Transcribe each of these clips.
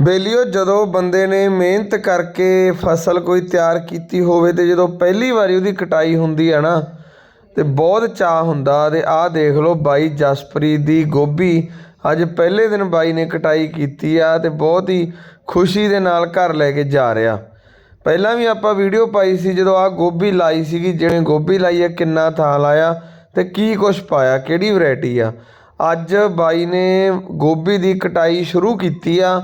ਬੇਲੀਓ ਜਦੋਂ ਬੰਦੇ ਨੇ ਮਿਹਨਤ ਕਰਕੇ ਫਸਲ ਕੋਈ ਤਿਆਰ ਕੀਤੀ ਹੋਵੇ ਤੇ ਜਦੋਂ ਪਹਿਲੀ ਵਾਰੀ ਉਹਦੀ ਕਟਾਈ ਹੁੰਦੀ ਹੈ ਨਾ, ਤੇ ਬਹੁਤ ਚਾਹ ਹੁੰਦਾ ਤੇ ਆਹ ਦੇਖ ਲਓ ਬਾਈ ਜਸਪ੍ਰੀਤ ਦੀ ਗੋਭੀ। ਅੱਜ ਪਹਿਲੇ ਦਿਨ ਬਾਈ ਨੇ ਕਟਾਈ ਕੀਤੀ ਆ ਤੇ ਬਹੁਤ ਹੀ ਖੁਸ਼ੀ ਦੇ ਨਾਲ ਘਰ ਲੈ ਕੇ ਜਾ ਰਿਹਾ। ਪਹਿਲਾਂ ਵੀ ਆਪਾਂ ਵੀਡੀਓ ਪਾਈ ਸੀ, ਜਦੋਂ ਆਹ ਗੋਭੀ ਲਾਈ ਸੀਗੀ ਜਿਹਨੇ ਗੋਭੀ ਲਾਈ ਆ, ਕਿੰਨਾ ਥਾਂ ਲਾਇਆ ਤੇ ਕੀ ਕੁਛ ਪਾਇਆ, ਕਿਹੜੀ ਵੈਰਾਈਟੀ ਆ। ਅੱਜ ਬਾਈ ਨੇ ਗੋਭੀ ਦੀ ਕਟਾਈ ਸ਼ੁਰੂ ਕੀਤੀ ਆ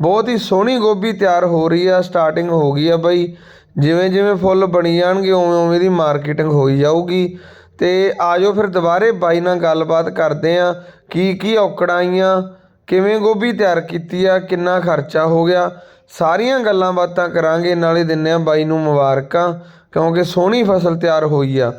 ਬਹੁਤ ਹੀ ਸੋਹਣੀ ਗੋਭੀ ਤਿਆਰ ਹੋ ਰਹੀ ਆ ਸਟਾਰਟਿੰਗ ਹੋ ਗਈ ਆ ਬਾਈ। ਜਿਵੇਂ ਜਿਵੇਂ ਫੁੱਲ ਬਣੀ ਜਾਣਗੇ, ਉਵੇਂ ਉਵੇਂ ਦੀ ਮਾਰਕੀਟਿੰਗ ਹੋਈ ਜਾਊਗੀ। ਤੇ ਆਜੋ ਫਿਰ ਦੁਬਾਰੇ ਬਾਈ ਨਾਲ ਗੱਲਬਾਤ ਕਰਦੇ ਆ, ਕੀ ਕੀ ਔਕੜਾਂ ਆਈਆਂ, ਕਿਵੇਂ ਗੋਭੀ ਤਿਆਰ ਕੀਤੀ ਆ, ਕਿੰਨਾ ਖਰਚਾ ਹੋ ਗਿਆ। ਸਾਰੀਆਂ ਗੱਲਾਂ ਬਾਤਾਂ ਕਰਾਂਗੇ, ਨਾਲੇ ਦਿੰਨੇ ਆ ਬਾਈ ਨੂੰ ਮੁਬਾਰਕਾਂ, ਕਿਉਂਕਿ ਸੋਹਣੀ ਫਸਲ ਤਿਆਰ ਹੋਈ ਆ।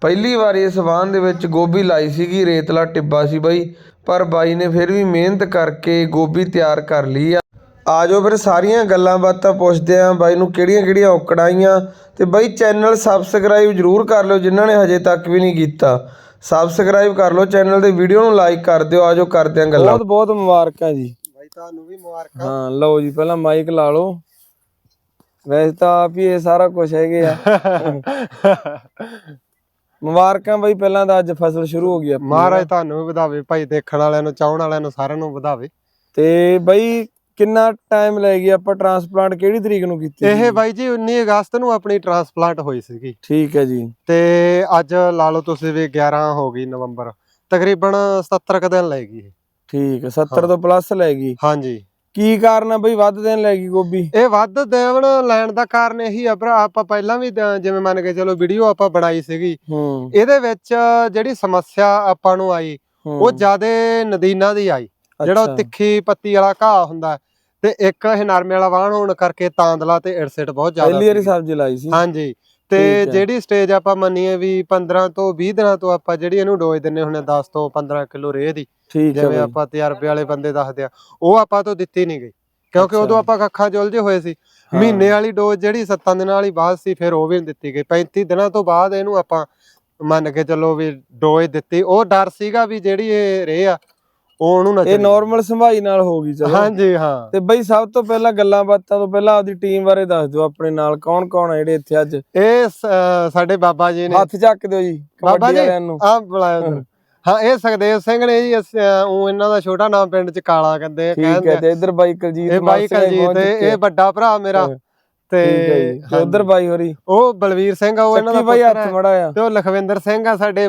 ਪਹਿਲੀ ਵਾਰ ਇਸ ਵਾਹਨ ਦੇ ਵਿੱਚ ਗੋਭੀ ਲਾਈ ਸੀਗੀ, ਰੇਤਲਾ ਟਿੱਬਾ ਸੀ ਬਾਈ, ਪਰ ਬਾਈ ਨੇ ਫਿਰ ਵੀ ਮਿਹਨਤ ਕਰਕੇ ਗੋਭੀ ਤਿਆਰ ਕਰ ਲਈ ਆ। ਆਜੋ ਫਿਰ ਸਾਰੀਆਂ ਗੱਲਾਂ ਬਾਤਾਂ ਪੁੱਛਦੇ ਆਂ ਬਾਈ ਨੂੰ ਕਿਹੜੀਆਂ ਕਿਹੜੀਆਂ ਔਕੜਾਂ ਆਈਆਂ ਤੇ ਬਾਈ ਚੈਨਲ ਸਬਸਕ੍ਰਾਈਬ ਜਰੂਰ ਕਰ ਲਿਓ ਜਿਨ੍ਹਾਂ ਨੇ ਹਜੇ ਤੱਕ ਵੀ ਨਹੀਂ ਕੀਤਾ। ਸਬਸਕ੍ਰਾਈਬ ਕਰ ਲਓ ਚੈਨਲ ਤੇ ਵੀਡੀਓ ਨੂੰ ਲਾਈਕ ਕਰ ਦਿਓ ਆਜੋ ਕਰਦੇ ਆਂ ਗੱਲਾਂ। ਬਹੁਤ ਬਹੁਤ ਮੁਬਾਰਕਾਂ ਜੀ। ਬਾਈ ਤੁਹਾਨੂੰ ਵੀ ਮੁਬਾਰਕਾਂ। ਹਾਂ ਲਓ ਜੀ ਪਹਿਲਾਂ ਮਾਈਕ ਲਾ ਲਓ। ਵੈਸੇ ਤਾਂ ਆਪ ਹੀ ਇਹ ਸਾਰਾ ਕੁਝ ਹੈਗੇ ਆ। ਮੁਬਾਰਕਾਂ ਬਾਈ ਪਹਿਲਾਂ ਤਾਂ ਅੱਜ ਫਸਲ ਸ਼ੁਰੂ ਹੋ ਗਈ ਆਪਣੀ ਮਹਾਰਾਜ ਤੁਹਾਨੂੰ ਵੀ ਵਧਾਵੇ ਭਾਈ ਦੇਖਣ ਵਾਲਿਆਂ ਨੂੰ ਚਾਹਣ ਵਾਲਿਆਂ ਨੂੰ ਸਾਰਿਆਂ ਨੂੰ ਵਧਾਵੇ। ਤੇ ਬਾਈ ਕਿੰਨਾ ਟਾਈਮ ਲੈ ਗਿਆ ਆਪਾਂ ਟਰਾਂਸਪਲਾਂਟ ਕਿਹੜੀ ਤਰੀਕ ਨੂੰ ਕੀਤੀ ਇਹ? ਬਾਈ ਜੀ 19 ਅਗਸਤ ਨੂੰ ਆਪਣੀ ਟ੍ਰਾਂਸਪਲਾਂਟ ਹੋਈ ਸੀਗੀ। ਠੀਕ ਹੈ ਜੀ। ਤੇ ਅੱਜ ਲਾ ਲਓ ਤੁਸੀਂ ਵੀ 11 ਹੋ ਗਈ ਨਵੰਬਰ ਤਕਰੀਬਨ 77 ਕੁ ਦਿਨ ਲੈ ਗਈ। ਠੀਕ ਹੈ 70 ਤੋਂ ਪਲੱਸ ਲੈ ਗਈ। ਹਾਂਜੀ। ਕੀ ਕਾਰਨ ਆ ਬਈ ਵੱਧ ਦਿਨ ਲੈ ਗਈ ਗੋਭੀ? ਇਹ ਵੱਧ ਦੇਵਣ ਲੈਣ ਦਾ ਕਾਰਨ ਇਹੀ ਆ ਭਰਾ ਆਪਾਂ ਪਹਿਲਾਂ ਵੀ ਜਿਵੇਂ ਮੰਨ ਕੇ ਚਲੋ ਵੀਡੀਓ ਆਪਾਂ ਬਣਾਈ ਸੀਗੀ। ਹੂੰ। ਇਹਦੇ ਵਿੱਚ ਜਿਹੜੀ ਸਮੱਸਿਆ ਆਪਾਂ ਨੂੰ ਆਈ ਉਹ ਜਿਆਦੇ ਨਦੀਨਾਂ ਦੀ ਆਈ। ਜਿਹੜਾ ਉਹ ਤਿੱਖੀ ਪੱਤੀ ਵਾਲਾ ਘਾਹ ਹੁੰਦਾ ਤੇ ਇੱਕ ਇਹ ਨਰਮੇ ਵਾਲਾ ਵਾਹਣ ਹੋਣ ਕਰਕੇ ਤਾਂਦਲਾ ਤੇ ਇਰਸਿਟ ਬਹੁਤ ਜ਼ਿਆਦਾ ਪਹਿਲੀ ਵਾਰੀ। ਸਬਜ਼ੀ ਲਾਈ ਸੀ ਹਾਂਜੀ ਤੇ। ਜਿਹੜੀ ਸਟੇਜ ਆਪਾਂ ਮੰਨੀਏ ਵੀ 15 ਤੋਂ 20 ਦਿਨਾਂ ਤੋਂ ਆਪਾਂ ਜਿਹੜੀ ਇਹਨੂੰ ਡੋਜ਼ ਦਿੰਨੇ ਹੁੰਨੇ 10 ਤੋਂ 15 ਕਿਲੋ ਰੇਹ ਦੀ ਜਿਵੇਂ ਆਪਾਂ ਤਜਰਬੇ ਵਾਲੇ ਬੰਦੇ ਦੱਸਦੇ ਆ ਉਹ ਆਪਾਂ ਤੋਂ ਦਿੱਤੀ ਨਹੀਂ ਗਈ ਕਿਉਂਕਿ। ਉਦੋਂ ਆਪਾਂ ਕੱਖਾਂ ਜੁਲਝੇ ਹੋਏ ਸੀ। ਮਹੀਨੇ ਵਾਲੀ ਡੋਜ਼ ਜਿਹੜੀ 7 ਦਿਨਾਂ ਵਾਲੀ ਬਾਅਦ ਸੀ ਫਿਰ ਉਹ ਵੀ ਨਹੀਂ ਦਿੱਤੀ ਗਈ 35 ਦਿਨਾਂ ਤੋਂ ਬਾਅਦ ਇਹਨੂੰ ਆਪਾਂ ਮੰਨ ਕੇ ਚੱਲੋ ਵੀ ਡੋਜ਼ ਦਿੱਤੀ ਉਹ ਡਰ ਸੀਗਾ ਵੀ ਜਿਹੜੀ ਇਹ ਰੇਹ ਆ ਉਹ ਉਹਨੂੰ ਨਾ ਇਹ ਨਾਰਮਲ ਸੰਭਾਈ ਨਾਲ ਹੋ ਗਈ ਚਲੋ। ਹਾਂਜੀ ਹਾਂ। ਤੇ ਬਈ ਸਭ ਤੋਂ ਪਹਿਲਾਂ ਗੱਲਾਂ ਬਾਤਾਂ ਤੋਂ ਪਹਿਲਾਂ ਆਪਦੀ ਟੀਮ ਬਾਰੇ ਦੱਸ ਦਿਓ ਆਪਣੇ ਨਾਲ। ਕੌਣ ਕੌਣ ਆ ਜਿਹੜੇ ਇੱਥੇ ਅੱਜ? ਇਹ ਸਾਡੇ ਬਾਬਾ ਜੀ ਨੇ। ਹੱਥ ਚੱਕ ਦਿਓ ਜੀ ਬਾਬਾ ਜੀ ਆ ਬੁਲਾਇਆ ਉੱਧਰ। ਹਾਂ ਇਹ ਸੁਖਦੇਵ ਸਿੰਘ ਨੇ ਜੀ ਉਹ ਇਹਨਾਂ ਦਾ ਛੋਟਾ ਨਾਮ ਪਿੰਡ ਚ ਕਾਲਾ ਕਹਿੰਦੇ ਆ ਠੀਕ ਹੈ ਕਹਿੰਦੇ ਤੇ ਇੱਧਰ ਬਾਈ ਕਲਜੀਤ ਇਹ ਬਾਈ ਕਲਜੀਤ ਵੱਡਾ ਭਰਾ ਮੇਰਾ। ਤੇ ਉੱਧਰ ਬਾਈ ਹੋਰੀ। ਉਹ ਬਲਵੀਰ ਸਿੰਘ ਆ ਉਹ ਇਹਨਾਂ ਦਾ ਬਾਈ ਹੱਥ ਮੜਾ ਆ ਤੇ ਉਹ ਲਖਵਿੰਦਰ ਸਿੰਘ ਆ ਸਾਡੇ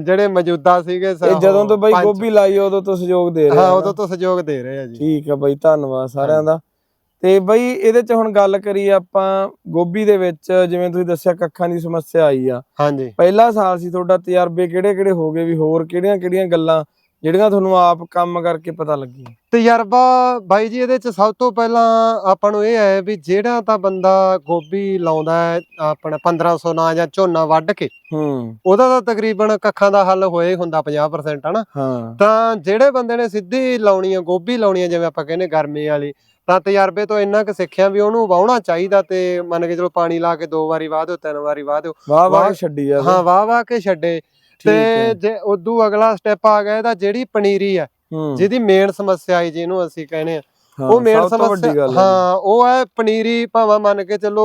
ਜਿਹੜੇ ਮੌਜੂਦਾ ਸੀਗੇ ਇਹ ਜਦੋਂ ਤੋਂ ਬਾਈ। ਗੋਭੀ ਲਾਈ ਉਦੋਂ ਤੋਂ ਸਹਿਯੋਗ ਦੇ ਰਹੇ ਹਾਂ ਉਦੋਂ ਤੋਂ ਸਹਿਯੋਗ ਦੇ ਰਹੇ ਆ ਜੀ। ਠੀਕ ਆ ਬਾਈ ਧੰਨਵਾਦ ਸਾਰਿਆਂ ਦਾ। ਤੇ ਬਾਈ ਇਹਦੇ ਚ ਹੁਣ ਗੱਲ ਕਰੀਏ ਆਪਾਂ ਗੋਭੀ ਦੇ ਵਿੱਚ ਜਿਵੇਂ ਤੁਸੀਂ ਦੱਸਿਆ ਕੱਖਾਂ ਦੀ ਸਮੱਸਿਆ ਆਈ ਆ। ਹਾਂਜੀ। ਪਹਿਲਾ ਸਾਲ ਸੀ ਤੁਹਾਡਾ ਤਜਰਬੇ ਕਿਹੜੇ ਕਿਹੜੇ ਹੋ ਗਏ ਵੀ ਹੋਰ ਕਿਹੜੀਆਂ ਕਿਹੜੀਆਂ ਗੱਲਾਂ ਜਿਹੜੀਆਂ ਤੁਹਾਨੂੰ ਆਪ ਕੰਮ ਕਰਕੇ ਪਤਾ ਲੱਗੀਆਂ ਤਜਰਬਾ ਬਾਈ ਜੀ ਇਹਦੇ ਚ ਸਭ ਤੋਂ ਪਹਿਲਾਂ ਆਪਾਂ ਨੂੰ ਇਹ ਹੈ ਵੀ ਜਿਹੜਾ ਤਾਂ ਬੰਦਾ ਗੋਭੀ ਲਾਉਂਦਾ ਹੈ ਆਪਣਾ 1500 ਨਾ ਜਾਂ ਝੋਨਾ ਵੱਢ ਕੇ ਹੂੰ। ਉਹਦਾ ਤਾਂ ਤਕਰੀਬਨ ਕੱਖਾਂ ਦਾ ਹੱਲ ਹੋਏ ਹੁੰਦਾ 50% ਹਨਾ? ਹਾਂ। ਤਾਂ ਜਿਹੜੇ ਬੰਦੇ ਨੇ ਸਿੱਧੀ ਲਾਉਣੀ ਆ ਗੋਭੀ ਲਾਉਣੀ ਆ ਜਿਵੇਂ ਆਪਾਂ ਕਹਿੰਦੇ ਗਰਮੀ ਵਾਲੀ ਤਾਂ ਤਜਰਬੇ ਤੋਂ ਇੰਨਾ ਕੁ ਸਿੱਖਿਆ ਵੀ ਉਹਨੂੰ ਵਾਹੁਣਾ ਚਾਹੀਦਾ ਤੇ ਮੰਨ ਕੇ ਚਲੋ ਪਾਣੀ ਲਾ ਕੇ ਦੋ ਵਾਰੀ ਵਾਹ ਦਿਓ ਤਿੰਨ ਵਾਰੀ ਵਾਹ ਦਿਓ। ਵਾਹ ਵਾਹ ਛੱਡੀ ਆ ਹਾਂ ਵਾਹ ਵਾਹ ਕੇ ਛੱਡੇ। ਤੇ। ਜੇ ਉਦੋਂ ਅਗਲਾ ਸਟੈਪ ਆ ਗਿਆ ਇਹਦਾ ਜਿਹੜੀ ਪਨੀਰੀ ਆ ਹੂੰ ਜਿਹਦੀ ਮੇਨ ਸਮੱਸਿਆ ਆਈ ਜਿਹਨੂੰ ਅਸੀਂ ਕਹਿੰਦੇ ਆ ਉਹ ਮੇਨ ਸਮੱਸਿਆ ਹੈ ਉਹ ਹੈ ਪਨੀਰੀ ਭਾਵੇਂ ਮੰਨ ਕੇ ਚੱਲੋ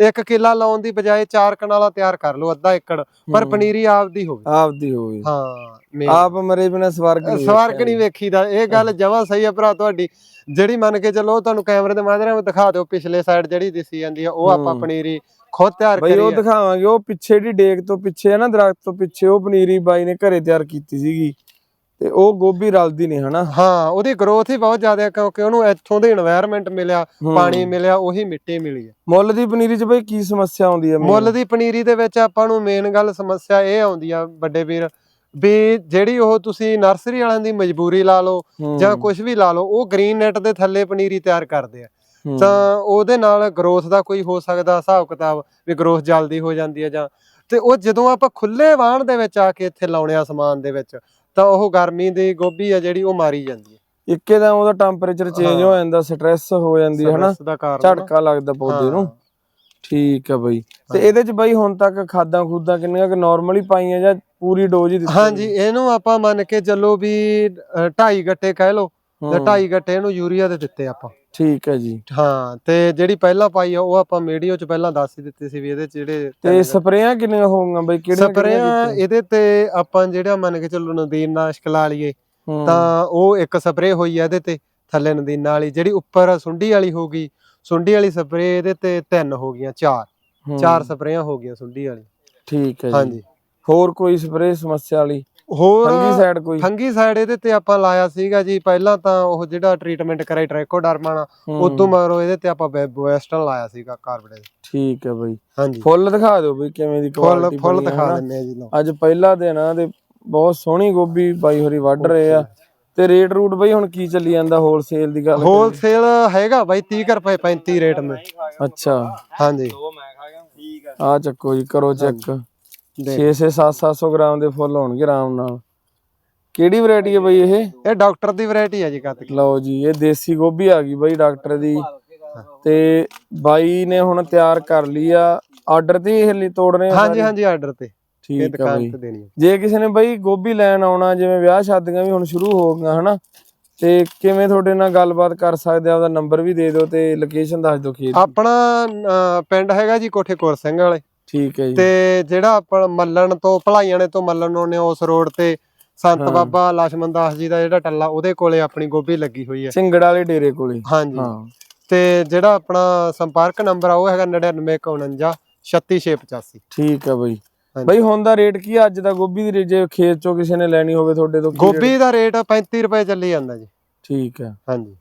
ਇੱਕ ਕਿੱਲਾ ਲਾਉਣ ਦੀ ਬਜਾਏ ਚਾਰ ਕਨਾਲਾ ਤਿਆਰ ਕਰ ਲਓ ਅੱਧਾ ਏਕੜ ਪਰ। ਪਨੀਰੀ ਆਪਦੀ ਹੋਵੇ ਆਪਦੀ ਹੋਵੇ ਹਾਂ। ਆਪ ਮਰੇ ਬਿਨਾ ਸਵਰਗ ਨਹੀਂ ਸਵਾਰਕ ਵੇਖਿਆ ਨਹੀਂ ਵੇਖੀਦਾ ਇਹ ਗੱਲ ਜਮਾਂ ਸਹੀ ਹੈ ਭਰਾ ਤੁਹਾਡੀ ਜਿਹੜੀ ਮੰਨ ਕੇ ਚੱਲੋ ਤੁਹਾਨੂੰ ਕੈਮਰੇ ਦੇ ਮਾਧਿਅਮ ਨਾਲ ਦਿਖਾ ਦਿਓ ਪਿਛਲੇ ਸਾਈਡ ਜਿਹੜੀ ਦਿਸੀ ਜਾਂਦੀ ਆ ਉਹ ਆਪਾਂ। ਪਨੀਰੀ ਖੁਦ ਤਿਆਰ ਕਰੀ ਉਹ ਦਿਖਾਵਾਂਗੇ ਉਹ ਪਿੱਛੇ ਦੀ ਡੇਕ ਤੋਂ ਪਿੱਛੇ ਹੈ ਨਾ ਦਰਖਤ ਤੋਂ ਪਿੱਛੇ ਉਹ ਪਨੀਰੀ ਬਾਈ ਨੇ ਘਰੇ ਤਿਆਰ ਕੀਤੀ ਸੀਗੀ। ਤੇ ਉਹ ਗੋਭੀ ਰਲਦੀ ਨਹੀਂ ਹਨਾ? ਹਾਂ ਉਹਦੀ ਗਰੋਥ ਹੀ ਬਹੁਤ ਜ਼ਿਆਦਾ ਕਿਉਂਕਿ ਉਹਨੂੰ ਇੱਥੋਂ ਦੇ এনवायरमेंट ਮਿਲਿਆ ਪਾਣੀ ਮਿਲਿਆ ਉਹੀ ਮਿੱਟੀ ਮਿਲੀ ਹੈ ਮੁੱਲ ਦੀ ਪਨੀਰੀ 'ਚ ਬਈ ਕੀ ਸਮੱਸਿਆ ਆਉਂਦੀ ਹੈ ਮੁੱਲ ਦੀ ਪਨੀਰੀ ਦੇ ਵਿੱਚ ਆਪਾਂ ਨੂੰ ਮੇਨ ਗੱਲ ਸਮੱਸਿਆ ਇਹ ਆਉਂਦੀ ਆ ਵੱਡੇ ਵੀਰ ਵੀ ਜਿਹੜੀ ਉਹ ਤੁਸੀਂ ਨਰਸਰੀ ਵਾਲਿਆਂ ਦੀ ਮਜਬੂਰੀ ਲਾ ਲਓ ਜਾਂ ਕੁਝ ਵੀ ਲਾ ਲਓ ਉਹ ਗ੍ਰੀਨ ਨੈਟ ਦੇ ਥੱਲੇ ਪਨੀਰੀ ਤਿਆਰ ਕਰਦੇ ਆ। ਤਾਂ ਉਹਦੇ ਨਾਲ ਗਰੋਥ ਦਾ ਕੋਈ ਹੋ ਸਕਦਾ ਹਿਸਾਬ ਕਿਤਾਬ ਵੀ ਗਰੋਥ ਜਲਦੀ ਹੋ ਜਾਂਦੀ ਹੈ ਜਾਂ ਤੇ ਉਹ ਜਦੋਂ ਆਪਾਂ ਖੁੱਲੇ ਵਾਹਣ ਦੇ ਵਿੱਚ ਆ ਕੇ ਇੱਥੇ ਲਾਉਣੇ ਆ ਸਮਾਨ ਦੇ ਵਿੱਚ ਤਾਂ ਉਹ ਗਰਮੀ ਦੀ ਗੋਭੀ ਆ ਜਿਹੜੀ ਉਹ ਮਾਰੀ ਜਾਂਦੀ ਹੈ ਇੱਕੇ ਦਾ ਉਹਦਾ ਟੈਂਪਰੇਚਰ ਚੇਂਜ ਹਾਂ। ਜਾਂਦਾ ਸਟ੍ਰੈਸ ਹੋ ਜਾਂਦੀ ਹੈ ਹਨਾ। ਝਟਕਾ ਲੱਗਦਾ ਪੌਦੇ ਨੂੰ। ਠੀਕ ਹੈ ਬਈ ਤੇ। ਇਹਦੇ 'ਚ ਬਈ ਹੁਣ ਤੱਕ ਖਾਦਾਂ ਖੂਦਾਂ ਕਿੰਨੀਆਂ ਕਿ ਨਾਰਮਲੀ ਪਾਈਆਂ ਜਾਂ ਪੂਰੀ ਡੋਜ਼ ਹੀ ਦਿੱਤੀ ਹਾਂਜੀ ਇਹਨੂੰ ਆਪਾਂ ਮੰਨ ਕੇ ਚੱਲੋ ਵੀ 2.5 ਗੱਟੇ ਕਹਿ ਲਓ ਤੇ ਹੂੰ, ਢਾਈ ਗੱਟੇ ਇਹਨੂੰ ਯੂਰੀਆ ਦੇ ਦਿੱਤੇ ਆਪਾਂ। ਠੀਕ ਹੈ ਜੀ। ਹਾਂ ਤੇ ਜਿਹੜੀ ਪਹਿਲਾਂ ਪਾਈ ਆ ਉਹ ਆਪਾਂ ਮੀਡੀਓ ਚ ਪਹਿਲਾਂ ਦੱਸ ਹੀ ਦਿੱਤੀ ਸੀ ਵੀ ਇਹਦੇ ਚ ਜਿਹੜੇ ਤੇ ਸਪਰੇਆਂ ਕਿੰਨੀਆਂ ਹੋਊਗੀਆਂ ਬਈ? ਕਿਹੜੀਆਂ ਸਪਰੇਆਂ ਇਹਦੇ ਤੇ ਆਪਾਂ ਜਿਹੜਾ ਮੰਨ ਕੇ ਚੱਲੋ ਨਦੀਨ ਨਾਸ਼ਕ ਲਾ ਲਈਏ ਤਾਂ ਉਹ ਇੱਕ ਸਪਰੇ ਹੋਈ ਆ ਇਹਦੇ ਤੇ ਥੱਲੇ ਨਦੀਨਾਂ ਵਾਲੀ ਜਿਹੜੀ ਉੱਪਰ ਸੁੰਡੀ ਵਾਲੀ ਹੋ ਗਈ ਸੁੰਡੀ ਵਾਲੀ ਸਪਰੇ ਇਹਦੇ ਤੇ ਤਿੰਨ ਹੋ ਗਈਆਂ ਚਾਰ। ਚਾਰ ਸਪਰੇਆਂ ਹੋ ਗਈਆਂ ਸੁੰਡੀ ਵਾਲੀ। ਠੀਕ ਹੈ ਜੀ। ਹਾਂਜੀ। ਹੋਰ ਕੋਈ ਸਪਰੇ ਸਮੱਸਿਆ ਵਾਲੀ? ਹੋਰ ਫੰਗੀ ਸਾਈਡ ਕੋਈ? ਫੰਗੀ ਸਾਈਡ ਇਹਦੇ ਤੇ ਆਪਾਂ ਲਾਇਆ ਸੀਗਾ ਜੀ ਪਹਿਲਾਂ ਤਾਂ ਉਹ ਜਿਹੜਾ ਟ੍ਰੀਟਮੈਂਟ ਕਰਾਈ ਟ੍ਰੈਕੋਡਰਮਾ ਨਾਲ ਹੂੰ, ਉਦੋਂ ਮਗਰੋਂ ਇਹਦੇ ਤੇ ਆਪਾਂ ਵੈਸਟਰਨ ਲਾਇਆ ਸੀਗਾ ਕਾਰਬਨ ਠੀਕ ਹੈ ਬਈ। ਹਾਂਜੀ। ਫੁੱਲ ਦਿਖਾ ਦਿਓ ਬਈ ਕਿਵੇਂ ਦੀ ਫੁੱਲ ਕੁਆਲਿਟੀ ਫੁੱਲ ਦਿਖਾ ਦਿੰਨੇ ਆ ਜੀ ਲਓ। ਅੱਜ ਪਹਿਲਾ ਦਿਨ ਆ ਤੇ ਬਹੁਤ ਸੋਹਣੀ ਗੋਭੀ ਬਾਈ ਹੋਰੀ ਵੱਢ ਰਹੇ ਆ। ਤੇ ਰੇਟ ਰੂਟ ਬਈ ਹੁਣ ਕੀ ਚੱਲੀ ਜਾਂਦਾ ਹੋਲਸੇਲ ਦੀ ਗੱਲ ਕਰੀਏ? ਹੋਲਸੇਲ ਹੈਗਾ ਬਾਈ 30 ਕੁ ਰੁਪਏ 35 ਰੇਟ ਮੇ। ਅੱਛਾ। ਹਾਂਜੀ। ਆ ਚੱਕੋ ਜੀ ਕਰੋ ਚੈੱਕ ਦੇਖ। 6 6 7 700 ਗ੍ਰਾਮ ਦੇ ਫੁੱਲ ਹੋਣਗੇ ਆਰਾਮ ਨਾਲ। ਕਿਹੜੀ ਵੈਰਾਈਟੀ ਹੈ ਬਈ ਇਹ? ਇਹ ਡਾਕਟਰ ਦੀ ਵੈਰਾਈਟੀ ਹੈ ਜੀ ਕੱਤ ਲਓ ਜੀ ਇਹ ਦੇਸੀ ਗੋਭੀ ਆ ਗਈ ਬਈ ਡਾਕਟਰ ਦੀ। ਤੇ ਬਾਈ ਨੇ ਹੁਣ ਤਿਆਰ ਕਰ ਲਈ ਆ ਆਰਡਰ ਤੇ ਇਹ ਲਈ ਤੋੜ ਰਹੇ ਆ ਹਾਂਜੀ? ਹਾਂਜੀ ਆਰਡਰ ਤੇ। ਠੀਕ ਆ ਦੁਕਾਨ ਬਈ। ਹੈ। ਜੇ ਕਿਸੇ ਨੇ ਬਈ ਗੋਭੀ ਲੈਣ ਆਉਣਾ ਜਿਵੇਂ ਵਿਆਹ ਸ਼ਾਦੀਆਂ ਵੀ ਹੁਣ ਸ਼ੁਰੂ ਹੋ ਗਈਆਂ ਹਨਾ? ਤੇ ਕਿਵੇਂ ਤੁਹਾਡੇ ਨਾਲ ਗੱਲਬਾਤ ਕਰ ਸਕਦੇ ਆ? ਉਹਦਾ ਨੰਬਰ ਵੀ ਦੇ ਦਿਓ ਤੇ ਲੋਕੇਸ਼ਨ ਦੱਸ ਦਿਓ ਖੇਤ ਦੀ। ਆਪਣਾ ਪਿੰਡ ਹੈਗਾ ਜੀ ਕੋਠੇ ਕੋਰ ਸਿੰਘ ਵਾਲੇ। ਠੀਕ ਹੈ ਜੀ। ਤੇ ਜਿਹੜਾ ਆਪਾਂ ਮੱਲਣ ਤੋਂ ਭਲਾਈਆਣੇ ਤੋਂ ਮੱਲਣ ਨੇ ਉਸ ਰੋਡ ਤੇ ਸੰਤ ਬਾਬਾ ਲਛਮਣ ਦਾਸ ਜੀ ਦਾ ਜਿਹੜਾ ਟੱਲਾ ਉਹਦੇ ਕੋਲੇ ਆਪਣੀ ਗੋਭੀ ਲੱਗੀ ਹੋਈ ਹੈ। ਸਿੰਗੜ ਵਾਲੇ ਡੇਰੇ ਕੋਲੇ। ਹਾਂਜੀ। ਤੇ ਜਿਹੜਾ ਆਪਣਾ ਸੰਪਰਕ ਨੰਬਰ ਆ ਉਹ ਹੈਗਾ 9949 36685 ਠੀਕ ਹੈ ਬਈ। ਬਈ ਹੁਣ ਦਾ ਰੇਟ ਕੀ ਅੱਜ ਦਾ ਗੋਭੀ ਦੀ ਜੇ ਖੇਤ ਚੋਂ ਕਿਸੇ ਨੇ ਲੈਣੀ ਹੋਵੇ ਤੁਹਾਡੇ ਤੋਂ ਗੋਭੀ ਦਾ ਰੇਟ 35 ਰੁਪਏ ਚੱਲੀ ਜਾਂਦਾ ਜੀ। ਠੀਕ ਹੈ। ਹਾਂਜੀ।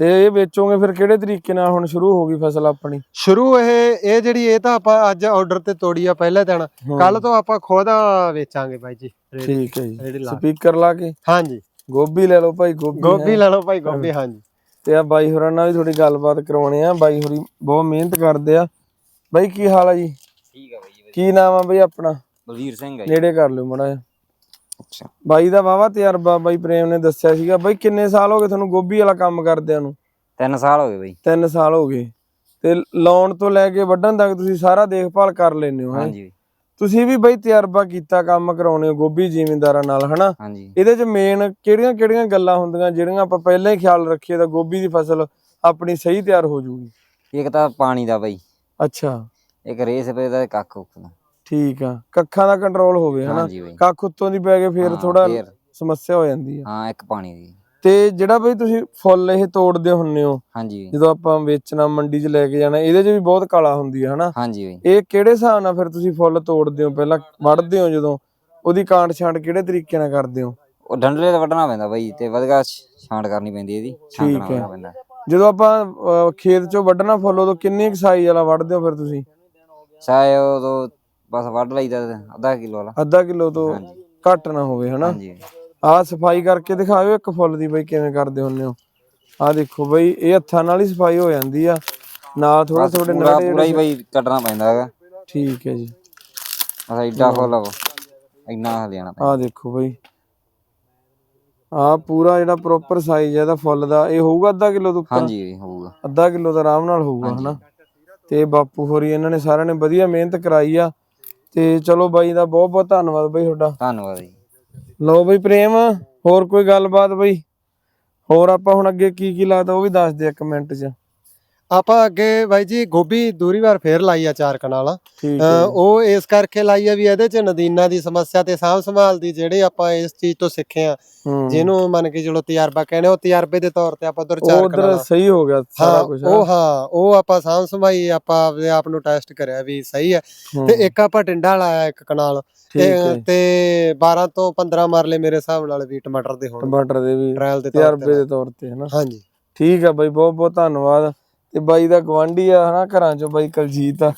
ਤੇ ਇਹ ਵੇਚੋਗੇ ਫਿਰ ਕਿਹੜੇ ਤਰੀਕੇ ਨਾਲ ਹੁਣ ਸ਼ੁਰੂ ਹੋ ਗਈ ਫਸਲ ਆਪਣੀ? ਸ਼ੁਰੂ ਇਹ ਇਹ ਜਿਹੜੀ ਇਹ ਤਾਂ ਆਪਾਂ ਅੱਜ ਆਰਡਰ ਤੇ ਤੋੜੀ ਆ ਪਹਿਲੇ ਦਿਨ। ਕੱਲ ਤੋਂ ਆਪਾਂ ਖੁਦ ਵੇਚਾਂਗੇ ਬਾਈ ਜੀ। ਠੀਕ ਹੈ ਜੀ। ਸਪੀਕਰ ਲਾ ਕੇ? ਹਾਂਜੀ। ਗੋਭੀ ਲੈ ਲਓ ਭਾਈ ਗੋਭੀ ਗੋਭੀ। ਲੈ ਲਓ ਭਾਈ ਗੋਭੀ ਹਾਂਜੀ। ਤੇ ਆ ਬਾਈ ਹੋਰਾਂ ਨਾਲ ਵੀ ਥੋੜੀ ਗੱਲਬਾਤ ਕਰਵਾਉਣੀ ਆ। ਬਾਈ ਹੋਰੀ ਬਹੁਤ ਮਿਹਨਤ ਕਰਦੇ ਆ। ਬਾਈ ਕੀ ਹਾਲ ਆ ਜੀ? ਠੀਕ ਆ ਬਾਈ ਕੀ ਨਾਮ ਆ ਬਾਈ ਆਪਣਾ? ਬਲਵੀਰ ਸਿੰਘ ਹੈ ਜੀ। ਨੇੜੇ ਕਰ ਲਿਓ ਮੜਾ ਅੱਛਾ। ਬਾਈ ਦਾ ਵਾਵਾ ਤਜਰਬਾ ਬਾਈ ਪ੍ਰੇਮ ਨੇ ਦੱਸਿਆ ਸੀਗਾ ਬਾਈ ਕਿੰਨੇ ਸਾਲ ਹੋ ਗਏ ਤੁਹਾਨੂੰ ਗੋਭੀ ਵਾਲਾ ਕੰਮ ਕਰਦਿਆਂ ਨੂੰ? 3 ਸਾਲ ਹੋ ਗਏ ਬਾਈ। 3 ਸਾਲ ਹੋ ਗਏ। ਤੇ ਲਾਉਣ ਤੋਂ ਲੈ ਕੇ ਵੱਢਣ ਤੱਕ ਤੁਸੀਂ ਸਾਰਾ ਦੇਖਭਾਲ ਕਰ ਲੈਂਦੇ ਹੋ? ਹਾਂਜੀ ਤੁਸੀਂ ਵੀ ਬਾਈ ਤਜਰਬਾ ਕੀਤਾ ਕੰਮ ਕਰਾਉਣੇ ਗੋਭੀ ਜ਼ਿਮੀਂਦਾਰਾਂ ਨਾਲ ਹਨਾ? ਇਹਦੇ ਚ ਮੇਨ ਕਿਹੜੀਆਂ ਕਿਹੜੀਆਂ ਗੱਲਾਂ ਹੁੰਦੀਆਂ ਜਿਹੜੀਆਂ ਆਪਾਂ ਪਹਿਲਾਂ ਹੀ ਖਿਆਲ ਰੱਖੀਏ ਤਾਂ ਗੋਭੀ ਦੀ ਫਸਲ ਆਪਣੀ ਸਹੀ ਤਿਆਰ ਹੋ ਜਾਊਗੀ ਇੱਕ ਤਾਂ ਪਾਣੀ ਦਾ ਬਾਈ। ਅੱਛਾ। ਇੱਕ ਰੇਸ ਪੇ ਦਾ ਕੱਖ ਉੱਖ ਦਾ ਠੀਕ ਆ। ਕੱਖਾਂ ਦਾ ਕੰਟਰੋਲ ਹੋਵੇ ਹਨਾ? ਹਾਂਜੀ ਬਾਈ। ਕੱਖ ਉੱਤੋਂ ਦੀ ਪੈ ਕੇ ਫਿਰ ਹਾਂ, ਥੋੜਾ ਫਿਰ। ਸਮੱਸਿਆ ਹੋ ਜਾਂਦੀ ਆ। ਹਾਂ ਇੱਕ ਪਾਣੀ ਦੀ। ਤੇ ਜਿਹੜਾ ਬਈ ਤੁਸੀਂ ਫੁੱਲ ਇਹ ਤੋੜਦੇ ਹੁੰਨੇ ਹੋ ਹਾਂਜੀ। ਜਦੋਂ ਆਪਾਂ ਵੇਚਣਾ ਮੰਡੀ 'ਚ ਲੈ ਕੇ ਜਾਣਾ ਇਹਦੇ 'ਚ ਵੀ ਬਹੁਤ ਕਾਲਾ ਹੁੰਦੀ ਹੈ ਹਨਾ? ਹਾਂਜੀ ਬਾਈ। ਇਹ ਕਿਹੜੇ ਹਿਸਾਬ ਨਾਲ ਫਿਰ ਤੁਸੀਂ ਫੁੱਲ ਤੋੜਦੇ ਹੋ? ਪਹਿਲਾਂ ਵੱਢਦੇ ਹੋ ਜਦੋਂ? ਉਹਦੀ ਕਾਂਟ ਛਾਂਟ ਕਿਹੜੇ ਤਰੀਕੇ ਨਾਲ ਕਰਦੇ ਹੋ? ਉਹ ਡੰਡਲੇ ਤੇ ਵੱਢਣਾ ਪੈਂਦਾ ਬਾਈ ਤੇ ਵਧਗਾ ਛਾਂਟ ਕਰਨੀ ਪੈਂਦੀ ਇਹਦੀ। ਛਾਂਟਣਾ ਹੈ। ਵੱਢਣਾ ਪੈਂਦਾ। ਜਦੋਂ ਆਪਾਂ ਅਹ, ਖੇਤ 'ਚੋਂ ਵੱਢਣਾ ਫੁੱਲ ਉਦੋਂ ਕਿੰਨੀ ਸਾਈਜ਼ ਵਾਲਾ ਵੱਢਦੇ ਹੋ ਫਿਰ ਤੁਸੀਂ? ਸਾਇ ਉਦੋਂ ਬਸ ਵੱਢ ਲਈਦਾ ਅੱਧਾ ਕਿਲੋ ਵਾਲਾ। ਅੱਧਾ ਕਿਲੋ ਤੋਂ ਘੱਟ ਨਾ ਹੋਵੇ ਹਨਾ? ਹਾਂਜੀ। ਆਹ ਸਫ਼ਾਈ ਕਰਕੇ ਦਿਖਾਓ ਇੱਕ ਫੁੱਲ ਦੀ ਬਈ ਕਿਵੇਂ ਕਰਦੇ ਹੁੰਨੇ ਹੋ। ਆਹ ਦੇਖੋ ਬਈ ਇਹ ਹੱਥਾਂ ਨਾਲ ਹੀ ਸਫ਼ਾਈ ਹੋ ਜਾਂਦੀ ਆ। ਨਾਲ ਥੋੜਾ ਥੋੜੇ ਨੇੜੇ ਪੂਰਾ ਹੀ ਬਾਈ ਕੱਟਣਾ ਪੈਂਦਾ ਹੈਗਾ। ਠੀਕ ਹੈ ਜੀ। ਬਸ ਐਡਾ ਫੁੱਲ ਇੰਨਾ ਹਲਿਆਣਾ ਪੈਂਦਾ। ਆਹ ਦੇਖੋ ਬਈ। ਆਹ ਪੂਰਾ ਜਿਹੜਾ ਪ੍ਰੋਪਰ ਸਾਈਜ਼ ਹੈ ਇਹਦਾ ਫੁੱਲ ਦਾ ਇਹ ਹੋਊਗਾ ਅੱਧਾ ਕਿਲੋ ਤੋਂ ਉੱਪਰ? ਹਾਂਜੀ ਹੋਊਗਾ। ਅੱਧਾ ਕਿਲੋ ਦਾ ਆਰਾਮ ਨਾਲ ਹੋਊਗਾ ਹਨਾ? ਤੇ ਬਾਪੂ ਹੋਰੀ ਇਹਨਾਂ ਨੇ ਸਾਰਿਆਂ ਨੇ ਵਧੀਆ ਮਿਹਨਤ ਕਰਾਈ ਆ। ਤੇ ਚਲੋ ਬਾਈ ਦਾ ਬਹੁਤ ਬਹੁਤ ਧੰਨਵਾਦ ਬਈ ਤੁਹਾਡਾ। ਧੰਨਵਾਦ ਜੀ। ਲਓ ਬਈ ਪ੍ਰੇਮ ਹੋਰ ਕੋਈ ਗੱਲਬਾਤ ਬਈ? ਹੋਰ ਆਪਾਂ ਹੁਣ ਅੱਗੇ ਕੀ ਕੀ ਲੱਗਦਾ ਉਹ ਵੀ ਦੱਸ ਦੇ ਇੱਕ ਮਿੰਟ 'ਚ। ਆਪਾਂ ਅੱਗੇ ਬਾਈ ਜੀ ਗੋਭੀ ਦੂਰੀ ਵਾਰ ਫੇਰ ਲਾਈ ਆ ਚਾਰ ਕਨਾਲ। ਉਹ ਇਸ ਕਰਕੇ ਲਾਈ ਆ ਵੀ ਇਹਦੇ ਚ ਨਦੀਨਾਂ ਦੀ ਸਮੱਸਿਆ ਤੇ ਸਾਂਭ ਸੰਭਾਲ ਦੀ ਜਿਹੜੇ ਆਪਾਂ ਇਸ ਚੀਜ਼ ਤੋਂ ਸਿੱਖੇ ਆ ਜਿਹਨੂੰ ਮੰਨ ਕੇ ਚਲੋ ਤਜਰਬਾ ਕਹਿੰਦੇ ਉਹ ਤਜਰਬੇ ਦੇ ਤੌਰ ਤੇ ਆਪਾਂ ਉਧਰ ਚਾਰ ਉਧਰ ਕਨਾਲ। ਸਹੀ ਹੋ ਗਿਆ ਸਾਰਾ ਕੁਝ ਉਹ ਹਾਂ ਉਹ ਆਪਾਂ ਸਾਂਭ ਸੰਭਾਈ ਆਪਾਂ ਆਪਦੇ ਆਪ ਨੂੰ ਟੈਸਟ ਕਰਿਆ ਵੀ ਸਹੀ ਹੈ ਤੇ ਇੱਕ ਆਪਾਂ ਟਿੰਡਾ ਲਾਇਆ ਇੱਕ ਕਨਾਲ। ਤੇ ਹੈ ਤੇ 12 ਤੋਂ 15 ਮਰਲੇ ਮੇਰੇ ਹਿਸਾਬ ਨਾਲ ਵੀ ਟਮਾਟਰ ਦੇ ਹੋਣ। ਟਮਾਟਰ ਦੇ ਵੀ ਟ੍ਰਾਇਲ ਦੇ ਤੌਰ ਤਜਰਬੇ ਤੇ ਦੇ ਤੌਰ ਤੇ ਹਨਾ? ਹਾਂਜੀ। ਠੀਕ ਆ ਬਾਈ ਬਹੁਤ ਬਹੁਤ ਧੰਨਵਾਦ। ਤੇ ਬਾਈ ਦਾ ਗਵਾਂਢੀ ਆ ਹਨਾ ਘਰਾਂ ਚੋਂ ਬਾਈ ਕਲਜੀਤ ਆ।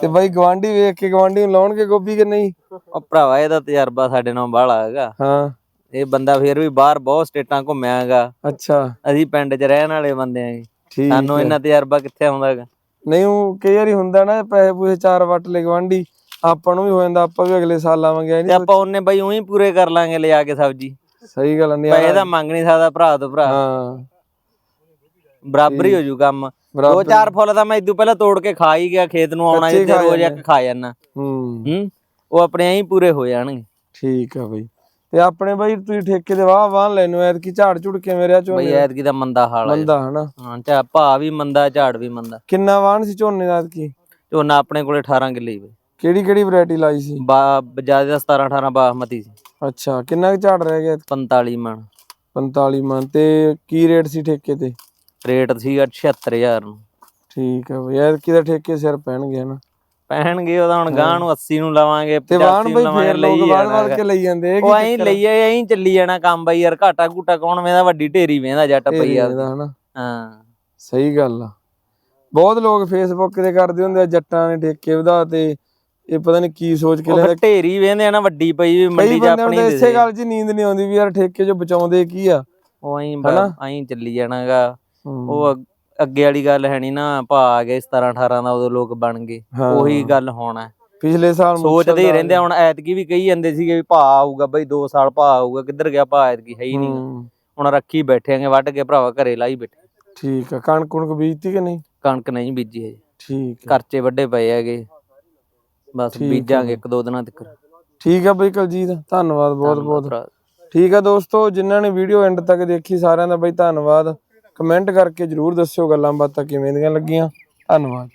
ਤੇ ਬਾਈ ਗਵਾਂਢੀ ਵੇਖ ਕੇ ਗਵਾਂਢੀ ਨੂੰ ਲਾਉਣਗੇ ਗੋਭੀ ਕਿ ਨਹੀਂ? ਉਹ ਭਰਾਵਾ ਇਹਦਾ ਤਜਰਬਾ ਸਾਡੇ ਨਾਲ ਬਾਹਲਾ ਹੈਗਾ। ਹਾਂ। ਇਹ ਬੰਦਾ ਫੇਰ ਵੀ ਬਾਹਰ ਬਹੁਤ ਸਟੇਟਾਂ ਘੁੰਮਿਆ ਹੈਗਾ। ਅੱਛਾ। ਅਸੀਂ ਪਿੰਡ 'ਚ ਰਹਿਣ ਵਾਲੇ ਬੰਦੇ ਆਂ ਠੀਕ ਸਾਨੂੰ। ਇੰਨਾ ਤਜਰਬਾ ਕਿੱਥੇ ਆਉਂਦਾ ਹੈਗਾ। ਨਹੀਂ ਉਹ ਕਈ ਵਾਰੀ ਹੁੰਦਾ ਨਾ ਪੈਸੇ ਪੂਸੇ ਚਾਰ ਵੱਟ ਲੈ ਗਵਾਂਢੀ ਆਪਾਂ ਨੂੰ ਵੀ ਹੋ ਜਾਂਦਾ ਆਪਾਂ ਵੀ ਅਗਲੇ ਸਾਲ ਤੇ ਨਹੀਂ ਆਪਾਂ ਉਹਨੇ ਬਈ ਉਹੀ ਪੂਰੇ ਕਰ ਲਾਂਗੇ ਲਿਆ ਕੇ ਸਬਜੀ। ਸਹੀ ਗੱਲ ਨਹੀਂ ਪੈਸੇ ਤਾਂ ਮੰਗ ਨਹੀਂ ਸਕਦਾ ਭਰਾ ਤੋਂ ਭਰਾ। ਹਾਂ। ਬਰਾਬਰ ਹੀ ਹੋ ਜੂ ਕੰਮ। ਦੋ ਚਾਰ ਫੁੱਲ ਤਾਂ ਮੈਂ ਇਦੋਂ ਪਹਿਲਾਂ ਤੋੜ ਕੇ ਖਾ ਹੀ ਗਿਆ ਖੇਤ ਨੂੰ ਆਉਣਾ ਜਿੱਦੇ ਖਾ ਰੋਜ਼ ਜਾਂਦੇ। ਇੱਕ ਖਾ ਜਾਣਾ ਹੂੰ। ਹੂੰ ਉਹ ਆਪਣੇ ਐਂ ਹੀ ਪੂਰੇ ਹੋ ਜਾਣਗੇ। ਠੀਕ ਆ ਬਾਈ। ਤੇ ਆਪਣੇ ਬਾਈ ਤੁਸੀਂ ਠੇਕੇ ਦੇ ਵਾਹ ਵਾਹ ਲੈਨੋ ਐਤ ਕੀ ਝਾੜ ਝੁੜ ਕਿਵੇਂ ਰਿਹਾ ਬਈ ਝੋਨੇ ਐਤਕੀ ਦਾ ਮੰਦਾ ਹਾਲ ਆ ਮੰਦਾ ਹਨਾ? ਹਾਂ ਚਾ ਭਾ ਵੀ ਮੰਦਾ ਝਾੜ ਵੀ ਮੰਦਾ। ਕਿੰਨਾ ਵਾਹਣ ਸੀ ਝੋਨੇ ਦਾ ਕੀ ਝੋਨਾ ਆਪਣੇ ਕੋਲੇ 18 ਕਿੱਲੇ ਹੀ ਬਈ। ਕਿਹੜੀ ਕਿਹੜੀ ਵੈਰਾਈਟੀ ਲਾਈ ਸੀ? ਬਾ ਜ਼ਿਆਦਾ 17 18 ਬਾਸਮਤੀ ਸੀ। ਅੱਛਾ ਕਿੰਨਾ ਕੁ ਝਾੜ ਰਹਿ ਗਿਆ? 45 ਮਣ। 45 ਮਨ ਤੇ ਕੀ ਰੇਟ ਸੀ ਠੇਕੇ ਤੇ? ਰੇਟ ਸੀਗਾ 76000 ਨੂੰ। ਠੀਕ ਆ ਬਈ ਐਤ ਕੀ ਦਾ ਠੇਕੇ ਸਿਰ ਪੈਣਗੇ ਹਨਾ। ਪੈਣਗੇ ਉਹਦਾ ਹੁਣ ਗਾਂ ਨੂੰ 80 ਨੂੰ ਲਵਾਂਗੇ ਤੇ 85 ਵਾਹਣ ਨੂੰ ਲਵਾਂਗੇ ਲਈ ਜਾਣਾ ਵਾਲ ਕੇ ਲਈ ਜਾਂਦੇ ਉਹ ਐਂ? ਲਈ ਐਂ ਚੱਲੀ ਜਾਣਾ ਕੰਮ ਬਈ ਯਾਰ ਘਾਟਾ ਘੂਟਾ ਕੌਣ ਵੇਂਦਾ ਵੱਡੀ ਢੇਰੀ ਵੇਂਦਾ ਜੱਟ ਪਈ ਆ ਹਾਂ। ਸਹੀ ਗੱਲ ਆ। ਬਹੁਤ ਲੋਕ ਫੇਸਬੁੱਕ ਤੇ ਕਰਦੇ ਹੁੰਦੇ ਆ ਜੱਟਾਂ ਨੇ ਠੇਕੇ ਵਧਾ ਤੇ ਇਹ ਪਤਾ ਨਹੀਂ ਕੀ ਸੋਚ ਕੇ ਲੈਂਦੇ ਢੇਰੀ ਵੇਂਦੇ ਆ ਨਾ ਵੱਡੀ ਪਈ ਵੀ ਮੰਡੀ ਚ ਆਪਣੀ ਨੂੰ ਦੇ ਇਸੇ। ਗੱਲ 'ਚ ਨੀਂਦ ਨਹੀਂ ਆਉਂਦੀ ਵੀ ਯਾਰ ਠੇਕੇ 'ਚ ਬਚਾਉਂਦੇ ਕੀ ਆ? ਉਹ ਐਂ? ਐਂ ਚੱਲੀ ਜਾਣਾਗਾ। ਉਹ ਅੱਗ- ਅੱਗੇ ਵਾਲੀ ਗੱਲ ਹੈ ਨਹੀਂ ਨਾ ਭਾ ਆ ਗਏ 17 18 ਦਾ ਉਦੋਂ ਲੋਕ ਬਣ ਗਏ। ਹਾਂ। ਉਹੀ ਗੱਲ ਹੋਣਾ ਹੈ। ਪਿਛਲੇ ਸਾਲ ਸੋਚਦੇ ਹੀ ਰਹਿੰਦੇ ਆ, ਹੁਣ ਐਤਕੀ ਵੀ ਕਹੀ ਜਾਂਦੇ ਸੀਗੇ ਵੀ ਭਾ ਆਊਗਾ ਬਈ 2 ਸਾਲ ਭਾ ਆਊਗਾ ਕਿੱਧਰ ਗਿਆ ਭਾ ਐਤਕੀ ਹੈ ਹੀ ਨਹੀਂ ਹੁਣ ਰੱਖੀ ਬੈਠੇ ਆਂਗੇ ਵੱਢ ਕੇ ਭਰਾਵਾ ਘਰੇ ਲਾਈ ਬੈਠੇ। ਠੀਕ ਆ ਕਣਕ ਕੁਣਕ ਬੀਜਤੀ ਕਿ ਨਹੀਂ? ਕਣਕ ਨਹੀਂ ਬੀਜੀ ਹਜੇ। ਠੀਕ ਆ। ਖਰਚੇ ਵੱਡੇ ਪਏ ਹੈਗੇ। ਬਸ ਠੀਕ ਹੈ ਬੀਜਾਂਗੇ ਇੱਕ ਦੋ ਦਿਨਾਂ ਤੱਕ। ਠੀਕ ਆ ਬਈ ਕੁਲਜੀਤ ਧੰਨਵਾਦ ਬਹੁਤ ਬਹੁਤ। ਠੀਕ ਆ ਦੋਸਤੋ ਜਿਨ੍ਹਾਂ ਨੇ ਵੀਡੀਓ ਐਂਡ ਤੱਕ ਦੇਖੀ ਸਾਰਿਆਂ ਦਾ ਬਈ ਧੰਨਵਾਦ। ਕਮੈਂਟ ਕਰਕੇ ਜਰੂਰ ਦੱਸਿਓ ਗੱਲਾਂ ਬਾਤਾਂ ਕਿਵੇਂ ਦੀਆਂ ਲੱਗੀਆਂ। ਧੰਨਵਾਦ